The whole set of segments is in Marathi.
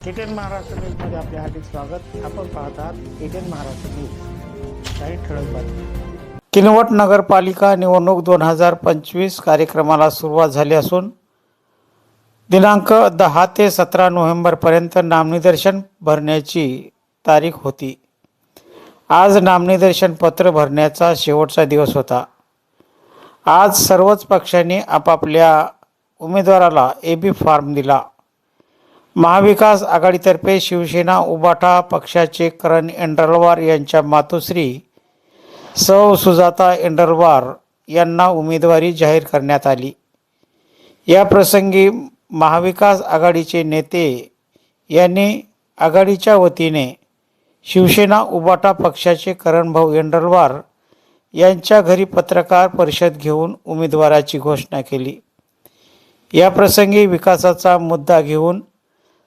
एटीएन महाराष्ट्र न्यूजमध्ये आपले हार्दिक स्वागत. आपण पाहत आहात एटीएन महाराष्ट्र न्यूज. काही ठळक बातमी किनवट नगरपालिका निवडणूक दोन हजार पंचवीस कार्यक्रमाला सुरुवात झाली असून दिनांक दहा ते सतरा नोव्हेंबरपर्यंत नामनिदर्शन भरण्याची तारीख होती. आज नामनिदर्शन पत्र भरण्याचा शेवटचा दिवस होता. आज सर्वच पक्षांनी आपापल्या उमेदवाराला ए बी फॉर्म दिला. महाविकास आघाडीतर्फे शिवसेना उबाठा पक्षाचे करण एंडरलवार यांच्या मातोश्री सौ सुजाता एंडरवार यांना उमेदवारी जाहीर करण्यात आली. या प्रसंगी महाविकास आघाडीचे नेते यांनी आघाडीच्या वतीने शिवसेना उबाटा पक्षाचे करणभाऊ एंडरवार यांच्या घरी पत्रकार परिषद घेऊन उमेदवाराची घोषणा केली. या प्रसंगी विकासाचा मुद्दा घेऊन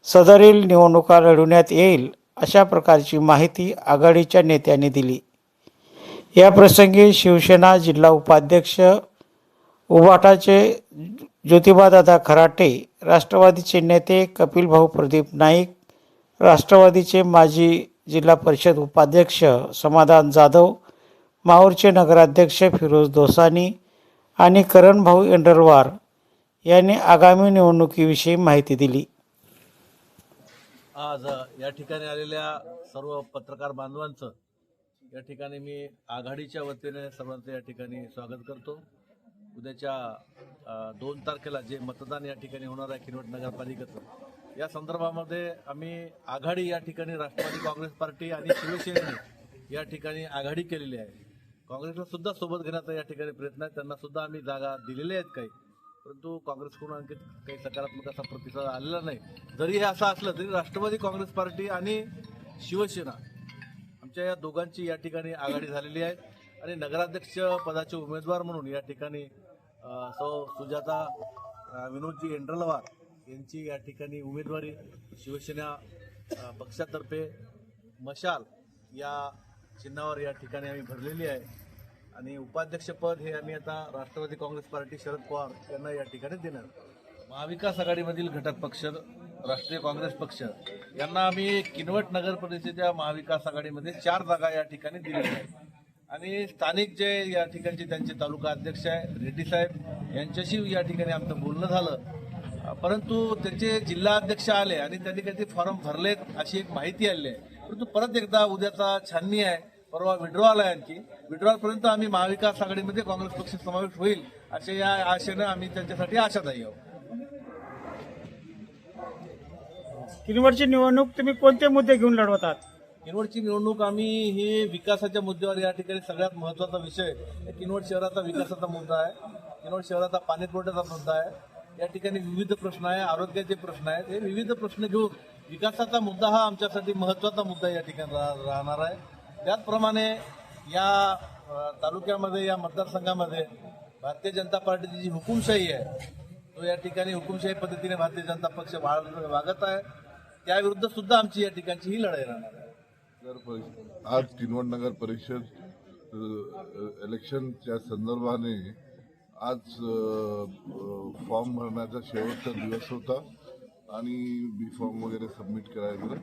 सदरील निवडणुका लढवण्यात येईल अशा प्रकारची माहिती आघाडीच्या नेत्यांनी दिली. या प्रसंगी शिवसेना जिल्हा उपाध्यक्ष उबाटाचे ज्योतिबादादा खराटे राष्ट्रवादीचे नेते कपिल भाऊ प्रदीप नाईक राष्ट्रवादीचे माजी जिल्हा परिषद उपाध्यक्ष समाधान जाधव माहूरचे नगराध्यक्ष फिरोज दोसानी आणि करणभाऊ एंडरवार यांनी आगामी निवडणुकीविषयी माहिती दिली. आज या ठिकाणी आलेल्या सर्व पत्रकार बांधवांचं या ठिकाणी मी आघाडीच्या वतीने सर्वांचं या ठिकाणी स्वागत करतो. उद्याच्या दोन तारखेला जे मतदान या ठिकाणी होणार आहे किनवट नगरपालिकेचं या संदर्भामध्ये आम्ही आघाडी या ठिकाणी राष्ट्रवादी काँग्रेस पार्टी आणि शिवसेनेने या ठिकाणी आघाडी केलेली आहे. काँग्रेसला सुद्धा सोबत घेण्याचा या ठिकाणी प्रयत्न आहे. त्यांना सुद्धा आम्ही जागा दिलेल्या आहेत काही. परंतु काँग्रेसकडून आणखी काही सकारात्मक असा प्रतिसाद आलेला नाही. जरी हे असं असलं तरी राष्ट्रवादी काँग्रेस पार्टी आणि शिवसेना आमच्या या दोघांची या ठिकाणी आघाडी झालेली आहे. आणि नगराध्यक्ष पदाचे उमेदवार म्हणून या ठिकाणी सौ सुजाता विनोदजी एंड्रलवार यांची या ठिकाणी उमेदवारी शिवसेना पक्षातर्फे मशाल या चिन्हावर या ठिकाणी आम्ही भरलेली आहे. आणि उपाध्यक्षपद हे आम्ही आता राष्ट्रवादी काँग्रेस पार्टी शरद पवार यांना या ठिकाणी देणार. महाविकास आघाडीमधील घटक पक्ष राष्ट्रीय काँग्रेस पक्ष यांना आम्ही किनवट नगर परिषदेच्या महाविकास आघाडीमध्ये चार जागा या ठिकाणी दिलेल्या आहेत. आणि स्थानिक जे या ठिकाणचे त्यांचे तालुका अध्यक्ष आहे रेड्डी साहेब यांच्याशी या ठिकाणी आमचं बोलणं झालं. परंतु त्यांचे जिल्हा अध्यक्ष आले आणि त्यांनी काही फॉर्म भरलेत अशी एक माहिती आली आहे. परंतु परत एकदा उद्याचा छाननी आहे. परवा विड्रॉल आहे आणखी. विड्रॉल पर्यंत आम्ही महाविकास आघाडीमध्ये काँग्रेस पक्ष समावेश होईल असे या आशेनं आम्ही त्यांच्यासाठी आशादायी आहोत. किनवटची निवडणूक तुम्ही कोणते मुद्दे घेऊन लढवतात किनवटची निवडणूक आम्ही हे विकासाच्या मुद्द्यावर या ठिकाणी सगळ्यात महत्त्वाचा विषय किनवट शहराचा विकासाचा मुद्दा आहे. किनवट शहराचा पाणी पुरवठ्याचा मुद्दा आहे. या ठिकाणी विविध प्रश्न आहे आरोग्याचे प्रश्न आहेत. हे विविध प्रश्न घेऊन विकासाचा मुद्दा हा आमच्यासाठी महत्त्वाचा मुद्दा या ठिकाणी राहणार आहे. त्याचप्रमाणे या तालुक्यामध्ये या मतदारसंघामध्ये भारतीय जनता पार्टीची जी हुकुमशाही आहे तो या ठिकाणी हुकुमशाही पद्धतीने भारतीय जनता पक्ष वाढ- वागत आहे. त्याविरुद्ध सुद्धा आमची या ठिकाणची ही लढाई राहणार आहे. आज किनवट नगर परिषद इलेक्शनच्या संदर्भाने आज फॉर्म भरण्याचा शेवटचा दिवस होता आणि बी फॉर्म वगैरे सबमिट करायला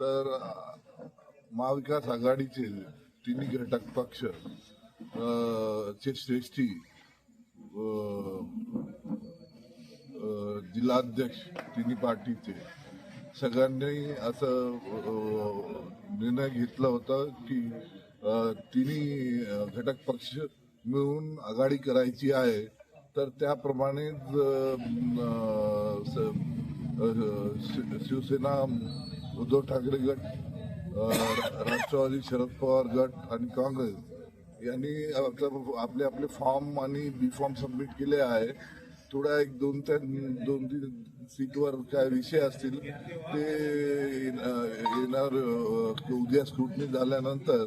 तर महाविकास आघाडीचे तिन्ही घटक पक्ष चे श्रेष्ठी जिल्हाध्यक्ष तिन्ही पार्टीचे. सगळ्यांनी असं निर्णय घेतला होता की तिन्ही घटक पक्ष मिळून आघाडी करायची आहे. तर त्याप्रमाणे शिवसेना उद्धव ठाकरे गट राष्ट्रवादी शरद पवार गट आणि काँग्रेस यांनी आपलं- आपले आपले फॉर्म आणि बी फॉर्म सबमिट केले आहे. थोडा एक दोन तीन दोन तीन सीटवर काय विषय असतील ते येण- येणार उद्या स्क्रुटनी झाल्यानंतर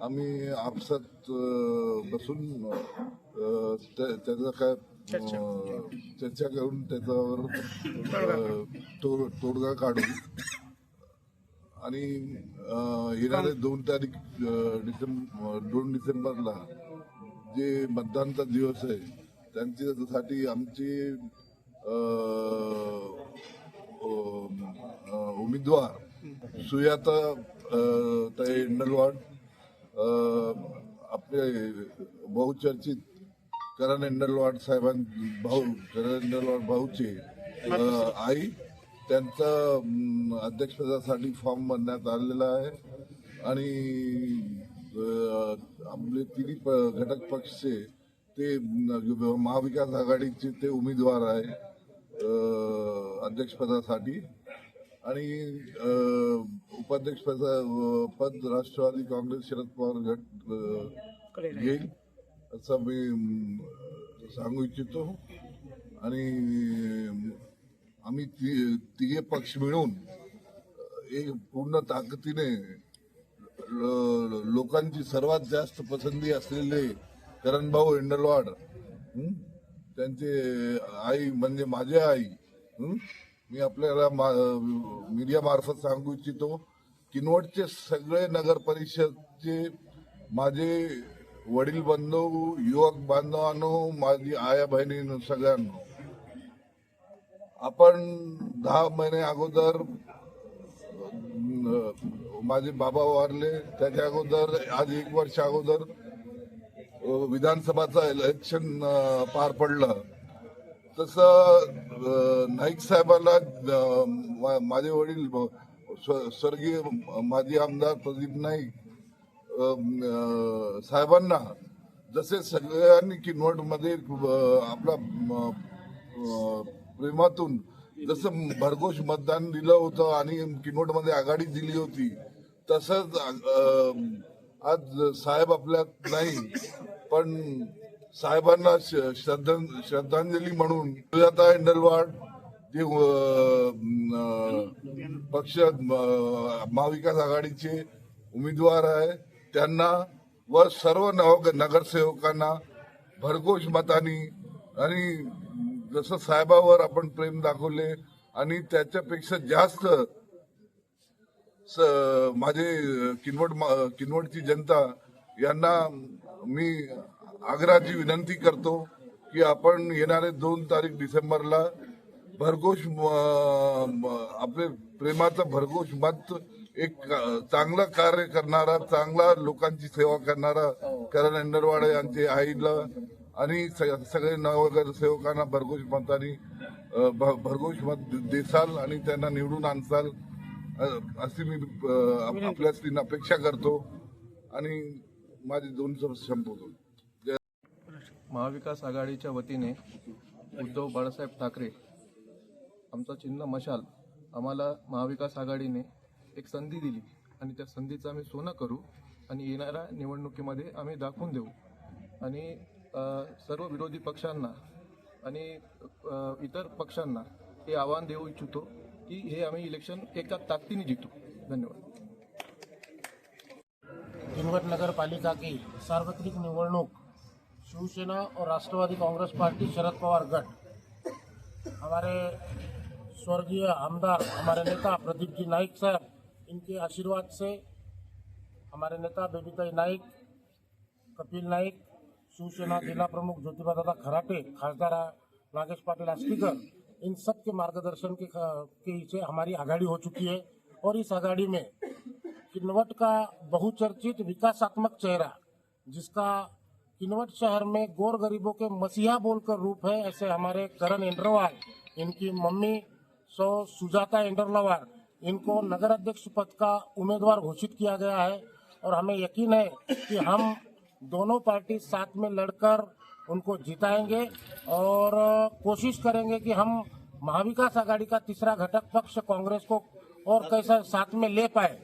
आम्ही आपसात बसून त्या- त्याचा काय चर्चा. करून त्याच्यावर तोडगा काढू. आणि येणारे दोन तारीख डिसेंबर दोन डिसेंबरला जे मतदानचा दिवस आहे त्यांच्यासाठी आमची उमेदवार सुयाता ताई इंडलवाड आपले बहुचर्चित करण इंडलवाड साहेबां भाऊ करण इंडलवाड भाऊचे आई त्यांचं अध्यक्षपदासाठी फॉर्म भरण्यात आलेला आहे. आणि आपले तिन्ही प- घटक पक्षचे ते महाविकास आघाडीचे ते उमेदवार आहे अध्यक्षपदासाठी. आणि उपाध्यक्षपदा पद राष्ट्रवादी काँग्रेस शरद पवार गट घेईल असं मी सांगू इच्छितो. आणि आम्ही तिघे पक्ष मिळून एक पूर्ण ताकदीने लोकांची सर्वात जास्त पसंती असलेले करणभाऊ एंडलवाड त्यांचे आई म्हणजे माझे आई मी आपल्याला मा- मीडियामार्फत सांगू इच्छितो किनवटचे सगळे नगर परिषदचे माझे वडील बंधू युवक बांधवांनो माझी आया बहिणी सगळ्यांना आपण दहा महिने अगोदर माझे बाबा वारले त्याच्या अगोदर आज एक वर्ष अगोदर विधानसभाचं इलेक्शन पार पडलं. तसं नाईक साहेबाला मा- माझे वडील स्वर्गीय माजी आमदार प्रदीप नाईक साहेबांना जसे सगळ्यांनी किनवटमध्ये आपला प्रेमातून. जसं भरघोष मतदान दिलं होतं आणि किनवटमध्ये आघाडी दिली होती तसंच आज साहेब आपल्यात नाही पण साहेबांना श- श्रद्धां- श्रद्धांजली म्हणून सुजाता इंडलवाड जे पक्ष महाविकास आघाडीचे उमेदवार आहे त्यांना व सर्व नव नगरसेवकांना भरघोष मतानी आणि जसं साहेबावर आपण प्रेम दाखवले आणि त्याच्यापेक्षा जास्त स- माझे किनवट किनवटची जनता यांना मी आग्रहाची विनंती करतो की आपण येणारे दोन तारीख डिसेंबरला भरघोष आपले प्रेमाचं भरघोष मत एक चांगलं कार्य करणारा चांगला लोकांची सेवा करणारा करण अंडरवाडे यांचे आईला आणि स- सगळे नवगर सेवकांना भरघोष मतानी भ- भरघोष मत देसाल आणि त्यांना निवडून आणसाल अशी मी आपल्याच तीन अपेक्षा करतो. आणि माझे दोन संपवतो. महाविकास आघाडीच्या वतीने उद्धव बाळासाहेब ठाकरे आमचा चिन्ह मशाल आम्हाला महाविकास आघाडीने एक संधी दिली आणि त्या संधीचं आम्ही सोनं करू आणि येणाऱ्या निवडणुकीमध्ये आम्ही दाखवून देऊ. आणि सर्व विरोधी पक्षांना आणि इतर पक्षांना हे आव्हान देऊ इच्छितो की हे आम्ही इलेक्शन एका ताकदीने जिंकू. धन्यवाद. किनवट नगरपालिका की सार्वत्रिक निवडणूक शिवसेना और राष्ट्रवादी कांग्रेस पार्टी शरद पवार गठ। हमारे स्वर्गीय आमदार हमारे नेता प्रदीप जी नाइक साहब इनके आशीर्वाद से हमारे नेता बेबीताई नाईक कपिल नाईक शिवसेना जिला प्रमुख ज्योतिबा दादा खराटे, खासदार नागेश पाटिल आस्तीकर इन सब के मार्गदर्शन के के नीचे हमारी आघाड़ी हो चुकी है और इस आघाड़ी में किन्नवट का बहुचर्चित विकासात्मक चेहरा, जिसका किन्नवट शहर में गौर गरीबों के मसीहा बोलकर रूप है, ऐसे हमारे करण इंडरवाल इनकी मम्मी सो सुजाता इंडरलवार इनको नगर अध्यक्ष पद का उम्मीदवार घोषित किया गया है। और हमें यकीन है कि हम दोनों पार्टी साथ में लड़कर उनको जिताएँगे और कोशिश करेंगे कि हम महाविकास आघाड़ी का तीसरा घटक पक्ष कांग्रेस को और कैसे साथ में ले पाए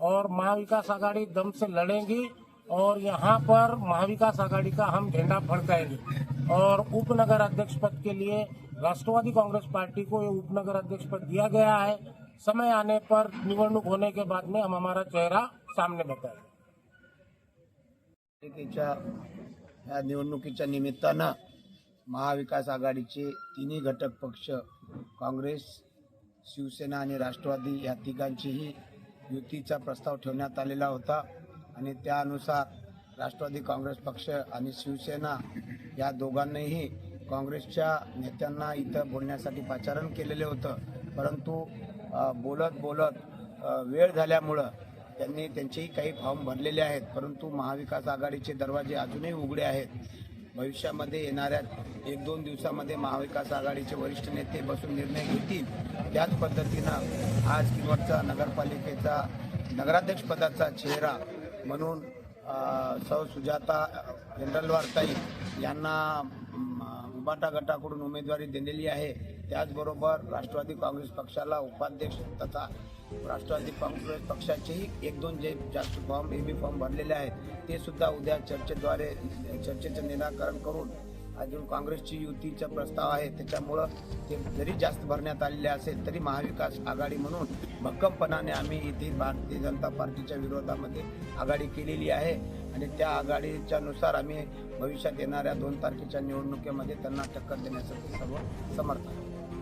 और महाविकास आघाड़ी दम से लड़ेंगी और यहाँ पर महाविकास आघाड़ी का हम झंडा फड़काएँगे। और उपनगर अध्यक्ष पद के लिए राष्ट्रवादी कांग्रेस पार्टी को ये उपनगर अध्यक्ष पद दिया गया है। समय आने पर निवडणूक होने के बाद में हम हमारा चेहरा सामने बताएँगे। पालिकेच्या या निवडणुकीच्या निमित्तानं महाविकास आघाडीचे तिन्ही घटक पक्ष काँग्रेस शिवसेना आणि राष्ट्रवादी या तिघांचीही युतीचा प्रस्ताव ठेवण्यात आलेला होता. आणि त्यानुसार राष्ट्रवादी काँग्रेस पक्ष आणि शिवसेना या दोघांनीही काँग्रेसच्या नेत्यांना इथं बोलण्यासाठी पाचारण केलेले होतं. परंतु बोलत बोलत वेळ झाल्यामुळं त्यांनी त्यांचेही काही फॉर्म भरलेले आहेत परंतु महाविकास आघाडीचे दरवाजे अजूनही उघडे आहेत. भविष्यामध्ये येणाऱ्या एक दोन दिवसामध्ये महाविकास आघाडीचे वरिष्ठ नेते बसून निर्णय घेतील. त्याच पद्धतीनं आज किनवटचा नगरपालिकेचा नगराध्यक्षपदाचा चेहरा म्हणून सौ सुजाता जनरलवारताई यांना म, उबाटा गटाकडून उमेदवारी दिलेली आहे. त्याचबरोबर राष्ट्रवादी काँग्रेस पक्षाला उपाध्यक्ष तथा राष्ट्रवादी काँग्रेस पक्षाचेही एक दोन जे जास्त फॉर्म ए बी फॉर्म भरलेले आहेत ते सुद्धा उद्या चर्चेद्वारे चर्चेचं निराकरण करून अजून काँग्रेसची युतीचा प्रस्ताव आहे त्याच्यामुळं ते जरी जास्त भरण्यात आलेले असेल तरी महाविकास आघाडी म्हणून भक्कमपणाने आम्ही इथे भारतीय जनता पार्टीच्या विरोधामध्ये आघाडी केलेली आहे आणि त्या आघाडीच्या नुसार आम्ही भविष्यात येणाऱ्या दोन तारखेच्या निवडणुकीमध्ये त्यांना टक्कर देण्यासाठी सर्व समर्थ